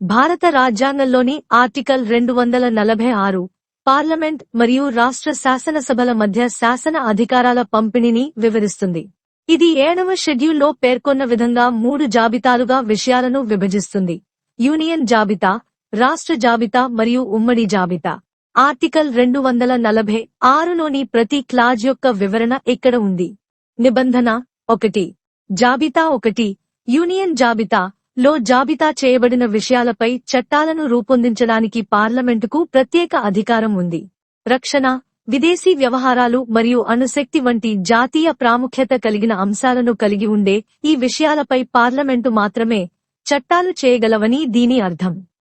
భారత రాజ్యాంగంలోని ఆర్టికల్ రెండు వందల నలభై ఆరు పార్లమెంట్ మరియు రాష్ట్ర శాసనసభల మధ్య శాసన అధికారాల పంపిణీని వివరిస్తుంది. ఇది ఏడవ షెడ్యూల్లో పేర్కొన్న విధంగా మూడు జాబితాలుగా విషయాలను విభజిస్తుంది. యూనియన్ జాబితా రాష్ట్ర జాబితా మరియు ఉమ్మడి జాబితా. ఆర్టికల్ రెండు వందల నలభై ఆరులోని ప్రతి క్లాజ్ యొక్క వివరణ ఇక్కడ ఉంది? నిబంధన ఒకటి జాబితా ఒకటి యూనియన్ జాబితా లో జాబితా చేయబడిన విషయాలపై చట్టాలను రూపొందించడానికి పార్లమెంటుకు ప్రత్యేక అధికారం ఉంది. రక్షణ విదేశీ వ్యవహారాలు మరియు అణుశక్తి వంటి జాతీయ ప్రాముఖ్యత కలిగిన అంశాలను కలిగి ఉండే ఈ విషయాలపై పార్లమెంటు మాత్రమే చట్టాలు చేయగలవని దీని అర్థం.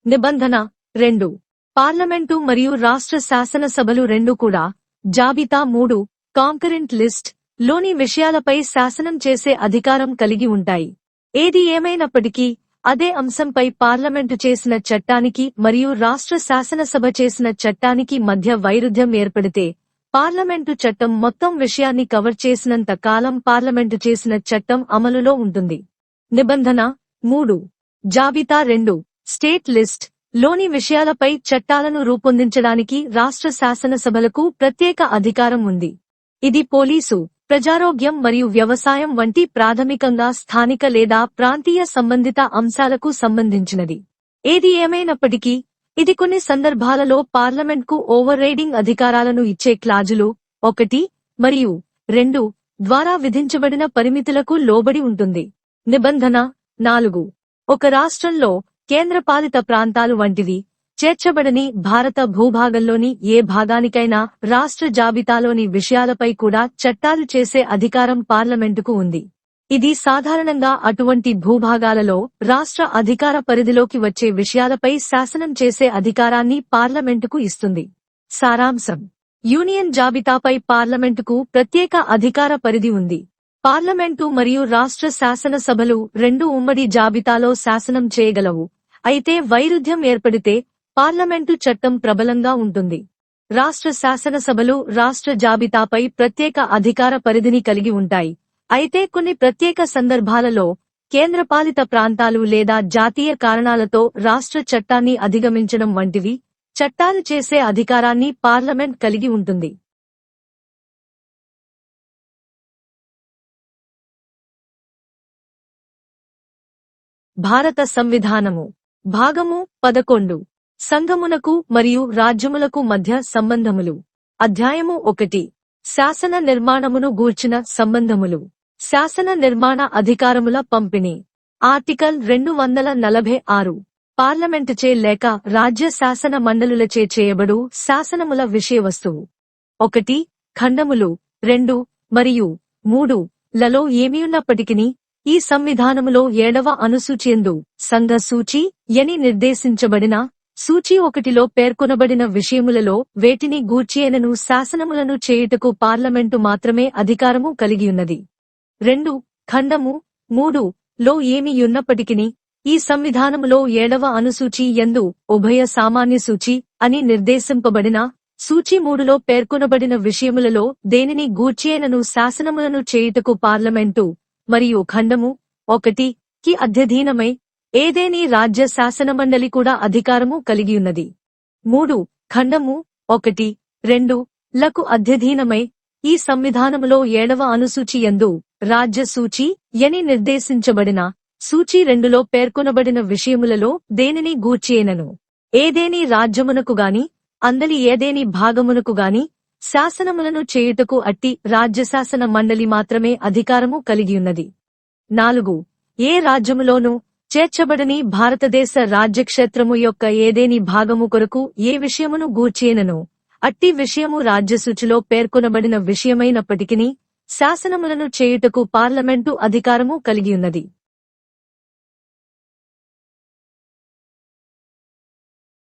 నిబంధన రెండు. పార్లమెంటు మరియు రాష్ట్ర శాసనసభలు రెండు కూడా జాబితా మూడు కాంకరెంట్ లిస్ట్లోని విషయాలపై శాసనం చేసే అధికారం కలిగి ఉంటాయి. ఏది ఏమైనప్పటికీ అదే అంశంపై పార్లమెంటు చేసిన చట్టానికి మరియు రాష్ట్ర శాసనసభ చేసిన చట్టానికి మధ్య వైరుధ్యం ఏర్పడితే పార్లమెంటు చట్టం మొత్తం విషయాన్ని కవర్ చేసినంత కాలం పార్లమెంటు చేసిన చట్టం అమలులో ఉంటుంది. నిబంధన మూడు. జాబితా రెండు. స్టేట్ లిస్ట్లోని విషయాలపై చట్టాలను రూపొందించడానికి రాష్ట్ర శాసనసభలకు ప్రత్యేక అధికారం ఉంది. ఇది పోలీసు ప్రజారోగ్యం మరియు వ్యవసాయం వంటి ప్రాథమికంగా స్థానిక లేదా ప్రాంతీయ సంబంధిత అంశాలకు సంబంధించినది. ఏది ఏమైనప్పటికీ ఇది కొన్ని సందర్భాలలో పార్లమెంట్కు ఓవర్ రైడింగ్ అధికారాలను ఇచ్చే క్లాజులు ఒకటి మరియు రెండు ద్వారా విధించబడిన పరిమితులకు లోబడి ఉంటుంది. నిబంధన నాలుగు. ఒక రాష్ట్రంలో కేంద్రపాలిత ప్రాంతాలు వంటివి చేర్చబడని భారత భూభాగంలోని ఏ భాగానికైనా రాష్ట్ర జాబితాలోని విషయాలపై కూడా చట్టాలు చేసే అధికారం పార్లమెంటుకు ఉంది. ఇది సాధారణంగా అటువంటి భూభాగాలలో రాష్ట్ర అధికార పరిధిలోకి వచ్చే విషయాలపై శాసనం చేసే అధికారాన్ని పార్లమెంటుకు ఇస్తుంది. సారాంశం. యూనియన్ జాబితాపై పార్లమెంటుకు ప్రత్యేక అధికార పరిధి ఉంది. పార్లమెంటు మరియు రాష్ట్ర శాసనసభలు రెండు ఉమ్మడి జాబితాలో శాసనం చేయగలవు. అయితే వైరుధ్యం ఏర్పడితే పార్లమెంటు చట్టం ప్రబలంగా ఉంటుంది. రాష్ట్ర శాసనసభలు రాష్ట్ర జాబితాపై ప్రత్యేక అధికార పరిధిని కలిగి ఉంటాయి. అయితే కొన్ని ప్రత్యేక సందర్భాలలో కేంద్రపాలిత ప్రాంతాలు లేదా జాతీయ కారణాలతో రాష్ట్ర చట్టాన్ని అధిగమించడం వంటివి చట్టాలు చేసే అధికారాన్ని పార్లమెంట్ కలిగి ఉంటుంది. భారత సంవిధానము భాగము పదకొండు. సంఘమునకు మరియు రాజ్యములకు మధ్య సంబంధములు. అధ్యాయము ఒకటి. శాసన నిర్మాణమును గూర్చిన సంబంధములు. శాసన నిర్మాణ అధికారముల పంపిణీ. ఆర్టికల్ రెండు వందల నలభై ఆరు. పార్లమెంటుచే లేక రాజ్య శాసన మండలులచే చేయబడు శాసనముల విషయవస్తువు. ఒకటి. ఖండములు. రెండు. మరియు మూడు. లలో ఏమియున్నప్పటికిని ఈ సంవిధానములో ఏడవ అనుసూచియందు సంఘ సూచి ఎని నిర్దేశించబడిన సూచి ఒకటిలో పేర్కొనబడిన విషయములలో వేటిని గూర్చియనను శాసనములను చేయుటకు పార్లమెంటు మాత్రమే అధికారము కలిగియున్నది. రెండు ఖండము మూడు లో ఏమియున్నప్పటికిని ఈ సంవిధానములో ఏడవ అనుసూచి ఎందు ఉభయ సామాన్య సూచి అని నిర్దేశింపబడిన సూచి మూడులో పేర్కొనబడిన విషయములలో దేనిని గూర్చియనను శాసనములను చేయుటకు పార్లమెంటు మరియు ఖండము ఒకటి కి అధ్యధీనమై ఏదేని రాజ్య శాసనమండలి కూడా అధికారము కలిగియున్నది. మూడు ఖండము ఒకటి రెండు లకు అధ్యధీనమై ఈ సంవిధానములో ఏడవ అనుసూచి యందు రాజ్య సూచి ఎని నిర్దేశించబడిన సూచి రెండులో పేర్కొనబడిన విషయములలో దేనిని గూర్చియేనను ఏదేని రాజ్యమునకు గాని అందలి ఏదేని భాగమునకు గాని శాసనములను చేయుటకు అట్టి రాజ్యశాసన మండలి మాత్రమే అధికారము కలిగియున్నది. నాలుగు ఏ రాజ్యములోనూ చేర్చబడని భారతదేశ రాజ్యక్షేత్రము యొక్క ఏదేని భాగము కొరకు ఏ విషయమును గూర్చేనను? అట్టి విషయము రాజ్యసూచిలో పేర్కొనబడిన విషయమైనప్పటికీ శాసనములను చేయుటకు పార్లమెంటు అధికారము కలిగియున్నది.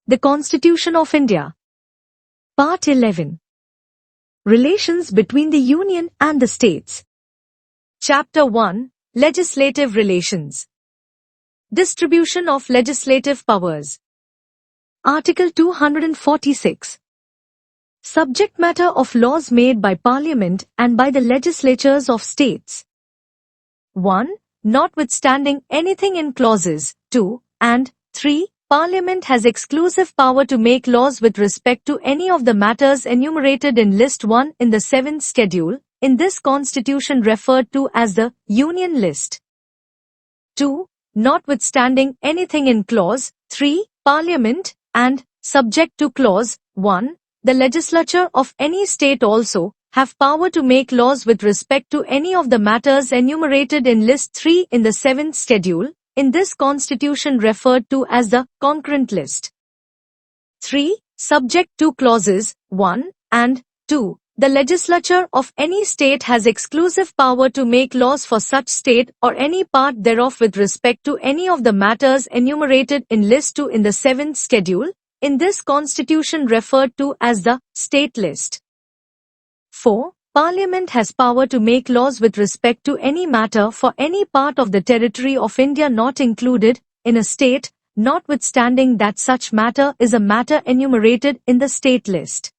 The constitution of India part eleven relations between the union and the states chapter one legislative relations Distribution of Legislative Powers. Article 246. Subject matter of laws made by Parliament and by the legislatures of states. 1. Notwithstanding anything in clauses 2 and 3 Parliament has exclusive power to make laws with respect to any of the matters enumerated in List 1 in the 7th schedule, in this constitution referred to as the Union List. 2. Notwithstanding anything in Clause 3, Parliament, and, subject to Clause 1, the legislature of any state also, have power to make laws with respect to any of the matters enumerated in List 3 in the 7th schedule, in this constitution referred to as the concurrent list. 3. Subject to clauses 1 and 2. The legislature of any state has exclusive power to make laws for such state or any part thereof with respect to any of the matters enumerated in List 2 in the 7th schedule, in this constitution referred to as the state list. 4. Parliament has power to make laws with respect to any matter for any part of the territory of India not included in a state, notwithstanding that such matter is a matter enumerated in the state list.